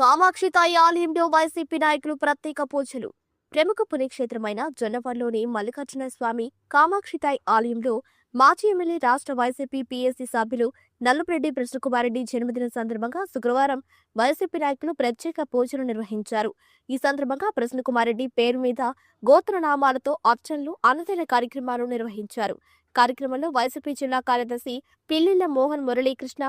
కామాక్షి తాయి ఆలయంలో వైసీపీ నాయకులు ప్రత్యేక పూజలు. ప్రముఖ పుణ్యక్షేత్రమైన జొన్నపల్లిలోని మల్లికార్జున స్వామి కామాక్షితాయి ఆలయంలో మాజీ ఎమ్మెల్యే రాష్ట్ర వైసీపీ పీఎస్సీ సభ్యులు నల్లపురెడ్డి కృష్ణకుమారెడ్డి జన్మదిన సందర్భంగా శుక్రవారం వైసీపీ నాయకులు ప్రత్యేక పూజలు నిర్వహించారు. ఈ సందర్భంగా కృష్ణకుమారెడ్డి పేరు మీద గోత్రనామాలతో అర్చనలు అన్నదాన కార్యక్రమాలు నిర్వహించారు. కార్యక్రమంలో వైసీపీ జిల్లా కార్యదర్శి పిల్లిళ్ళ మోహన్ మురళీకృష్ణ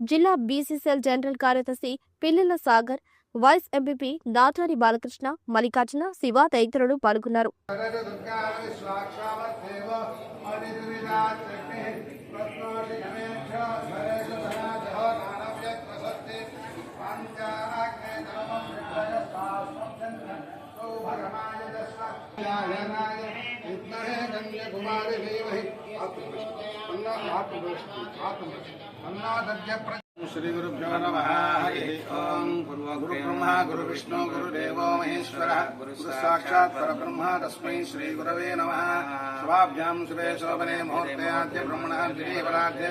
జిల్లా బీసీసీఎల్ జనరల్ కార్యదర్శి పిల్లల సాగర్ వైస్ ఎంపీపీ దాటారి బాలకృష్ణ మల్లికార్జున శివ తదితరులు పాల్గొన్నారు. శ్రీ घुमा रहे वही आत्मवृष्टि। अन्ना आत्मवृष्टि आत्मवृष्टि। अन्ना श्रीगुरुभ्यो नमः। हरिः ॐ गुरुब्रह्मा, गुरुविष्णु, गुरुदेवो महेश्वरः। गुरुसाक्षात् परब्रह्म, तस्मै श्रीगुरवे नमः। शुभाभ्यां शुभे शोभने मुहूर्ते आद्य ब्रह्मणः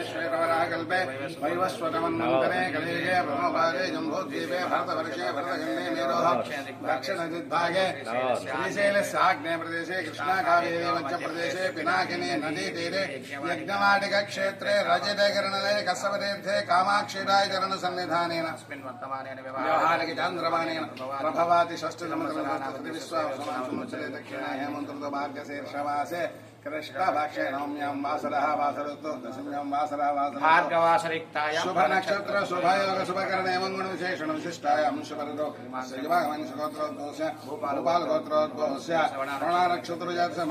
श्वेतवराकल्पे ब्रह्मभागे मेरोः। दक्षिणदिग्भागे कृष्णाकावेरे मध्यप्रदेशे नदीतीरे यज्ञवाटिकक्षेत्रे किरणले कसवतीर्थे कामाक्षे చరణ సన్నిధానేన వ్యవహారిక చాంద్రమాణేన ప్రభవాతి షష్ఠజమకృతి విశ్వాసమాసముచ్చరే దక్షిణ హేమంతృత మార్గశీర్షవాసే కృష్ణభాక్షే నవమ్యాం వాసరः వాసరతో దశమ్యాం వాసరः వాసరతో భార్గవాసరిక్తాయ శుభ నక్షత్ర శుభయోగ శుభకరణ మంగళ విశేషణ విశిష్టాయ అంశపరదో శ్రీవాహమనిష గోత్రోద్భవస్య భూపాల గోత్రోద్భవస్య శ్రవణ నక్షత్ర జాతస్య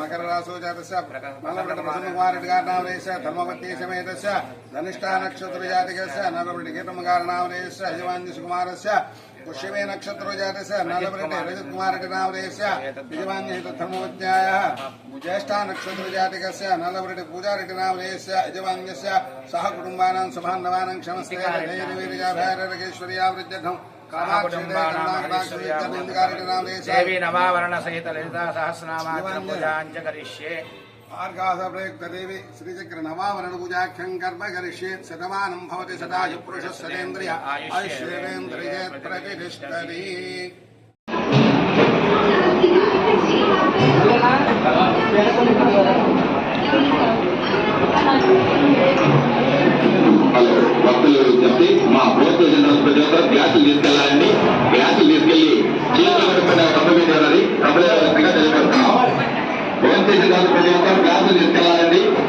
పుష్యమే నక్షత్ర జాతస్య నల్లబడి రజత్ కుమారెడ్డి నామరేశ్య యజమాన్య ధర్మవజ్ఞాయ జ్యేష్ఠా నక్షత్ర జాతికస్య పూజారెడ్డి నామరేశ్య యజమాన్యస్య సహ కుటుంబానాం శుభాన్నవానాం క్షమస్తే ధైర్యవీర్యాభారకేశ్వర్యావృద్ధం దేవి నవావరణ సహిత లలిత సహస్రనామాచ పూజాంచ కరిష్యే। మార్గాసప్రయుక్తదేవి శ్రీచక్ర నవావరణ పూజాఖ్యం కర్మ కరిష్యే శతమానం భవతి సదాయు పురుష సరేంద్రియ ఆయుష్యేంద్రియ ప్రతిష్టతి భక్తులు చెప్పి మా ప్రభుత్వ జనరల్ ప్రజలు గ్యాసులు తీసుకెళ్ళాలండి కాదు ప్రతి ఒక్కరు క్లాసులు